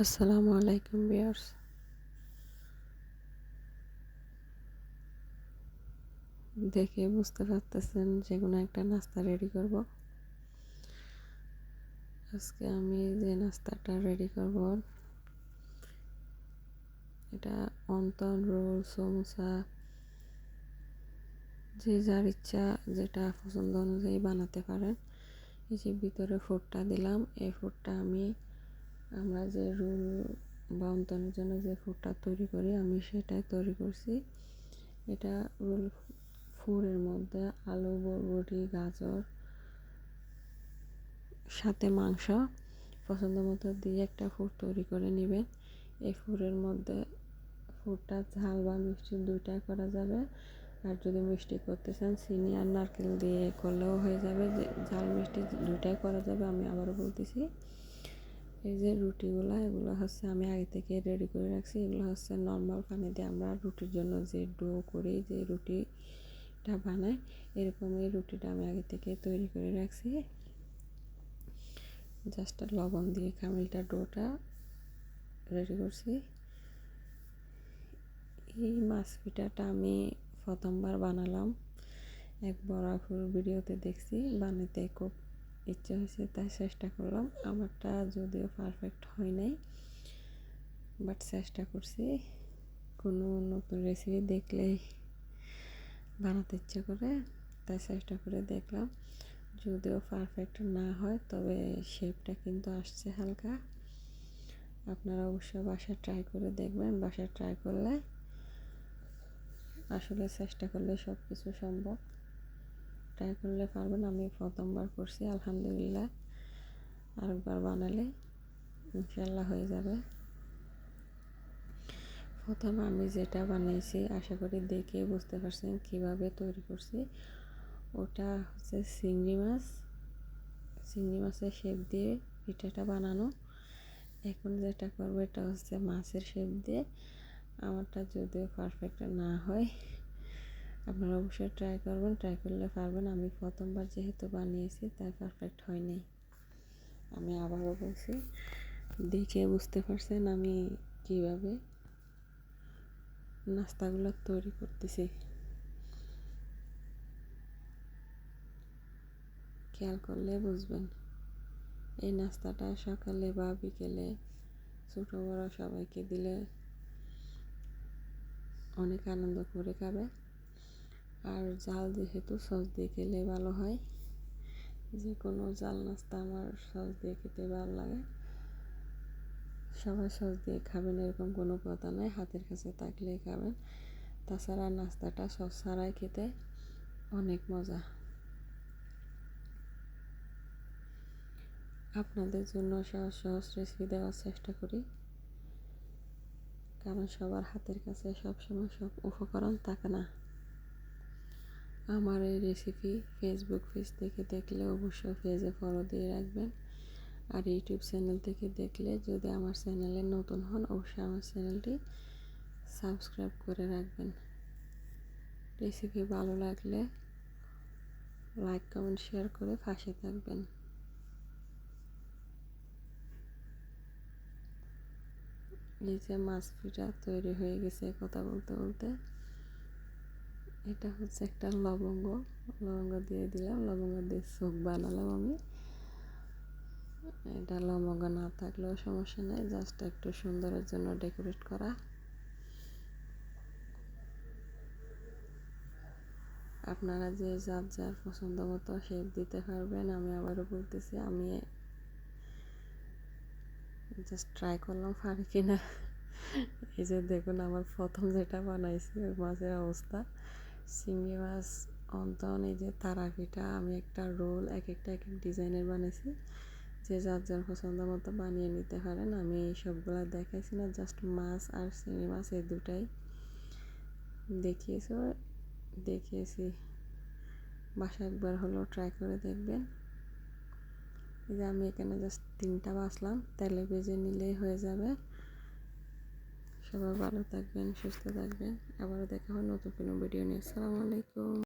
আসসালামু আলাইকুম বিয়ার্স দেখে বুঝতে পারতেছেন যে কোনো একটা নাস্তা রেডি করব। আজকে আমি যে নাস্তাটা রেডি করব, এটা অন্তন রোল, সমোসা, যে যার ইচ্ছা, যেটা পছন্দ অনুযায়ী বানাতে পারেন। এই যে ভিতরে ফুডটা দিলাম, এই ফুডটা আমি আমরা যে রুল বা অন্তনের জন্য যে ফুডটা তৈরি করি, আমি সেটাই তৈরি করছি। এটা রুল ফুরের মধ্যে আলু, বরবটি, গাজর, সাথে মাংস। পছন্দ মতো দিয়ে একটা ফুড তৈরি করে নেবেন। এই ফুরের মধ্যে ফুডটা ঝাল বা মিষ্টি দুইটাই করা যাবে। আর যদি মিষ্টি করতে চান, চিনি আর নারকেল দিয়ে করলেও হয়ে যাবে। যে ঝাল মিষ্টি দুইটাই করা যাবে, আমি আবারও বলতেছি। এই যে রুটিগুলো, এগুলো হচ্ছে আমি আগে থেকে রেডি করে রাখছি। এগুলো হচ্ছে নর্মাল পানি দিয়ে আমরা রুটির জন্য যে ডো করি, যে রুটিটা বানাই এরকম এই রুটিটা আমি আগে থেকে তৈরি করে রাখছি। জাস্ট লবণ দিয়ে কামিলটা ডোটা রেডি করছি। এই মাছ পিঠাটা আমি প্রথমবার বানালাম। এক বড় ভিডিওতে দেখছি বানাতে খুব ইচ্ছে হয়েছে, তাই চেষ্টা করলাম। আমারটা যদিও পারফেক্ট হয় নাই বাট চেষ্টা করছি। কোনো নতুন রেসিপি দেখলেই বানাতে ইচ্ছে করে, তাই চেষ্টা করে দেখলাম। যদিও পারফেক্ট না হয়, তবে শেপটা কিন্তু আসছে হালকা। আপনারা অবশ্যই বাসায় ট্রাই করে দেখবেন। বাসায় ট্রাই করলে আসলে চেষ্টা করলে সব কিছু সম্ভব। ট্রাই করলে পারবেন। আমি প্রথমবার করছি, আলহামদুলিল্লাহ। আরেকবার বানালে ইনশাল্লাহ হয়ে যাবে। প্রথম আমি যেটা বানিয়েছি আশা করি দেখে বুঝতে পারছেন কীভাবে তৈরি করছি। ওটা হচ্ছে চিংড়ি মাছ। চিংড়ি মাছের শেপ দিয়ে পিঠাটা বানানো। এখন যেটা করব, এটা হচ্ছে মাছের শেপ দিয়ে। আমারটা যদিও পারফেক্ট না হয়। আপনারা অবশ্যই ট্রাই করবেন ট্রাই করলে পারবেন। আমি প্রথমবার যেহেতু বানিয়েছি, তাই পারফেক্ট হয়নি। আমি আবারও বলছি, দেখে বুঝতে পারছেন আমি কীভাবে নাস্তাগুলো তৈরি করতেছি। খেয়াল করলে বুঝবেন। এই নাস্তাটা সকালে বা বিকেলে ছোটো বড়ো সবাইকে দিলে অনেক আনন্দ করে খাবে। আর জাল যেহেতু সস দিয়ে খেলে ভালো হয় যে কোনো জাল, নাস্তা, আমার সস দিয়ে খেতে ভালো লাগে। সবাই সস দিয়ে খাবেন এরকম কোনো কথা নয় হাতের কাছে থাকলেই খাবেন। তাছাড়া নাস্তাটা সস ছাড়াই খেতে অনেক মজা। আপনাদের জন্য সহজ সহজ রেসিপি দেওয়ার চেষ্টা করি। কারণ সবার হাতের কাছে সবসময় সব উপকরণ থাকে না। আমার এই রেসিপি ফেসবুক পেজ থেকে দেখলে অবশ্যই পেজে ফলো দিয়ে রাখবেন। আর ইউটিউব চ্যানেল থেকে দেখলে যদি আমার চ্যানেলে নতুন হন, অবশ্যই আমার চ্যানেলটি সাবস্ক্রাইব করে রাখবেন। রেসিপি ভালো লাগলে লাইক কমেন্ট শেয়ার করে পাশে থাকবেন। এই যে মাছ পিঠা তৈরি হয়ে গেছে কথা বলতে বলতে। এটা হচ্ছে একটা লবঙ্গ। লবঙ্গ দিয়ে দিলাম, লবঙ্গ দিয়ে চোখ বানালাম আমি। এটা লবঙ্গ না থাকলেও সমস্যা নেই জাস্ট একটু সুন্দরের জন্য ডেকোরেট করা। আপনারা যে যার যার পছন্দ মতো শেপ দিতে পারবেন, আমি আবারও বলতেছি, আমি জাস্ট ট্রাই করলাম, পারি কিনা। এই যে দেখুন, আমার প্রথম যেটা বানাইছি মাছের অবস্থা। চিংড়ি মাছ অন্তন এই যে তারা পিঠা আমি একটা রোল এক একটা এক এক ডিজাইনের বানিয়েছি যে যার যার পছন্দ মতো বানিয়ে নিতে পারেন। আমি এই সবগুলো দেখাইছি না জাস্ট মাছ আর চিংড়ি মাছ এই দুটাই। দেখিয়েছি? দেখিয়েছি। বাসা একবার হলো ট্রাই করে দেখবেন। এই যে আমি এখানে জাস্ট তিনটা বাসলাম তেলে ভেজে নিলেই হয়ে যাবে। সবাই ভালো থাকবেন সুস্থ থাকবেন। আবারও দেখা হয় নতুন কোনো ভিডিও নিয়ে। আসসালামু আলাইকুম।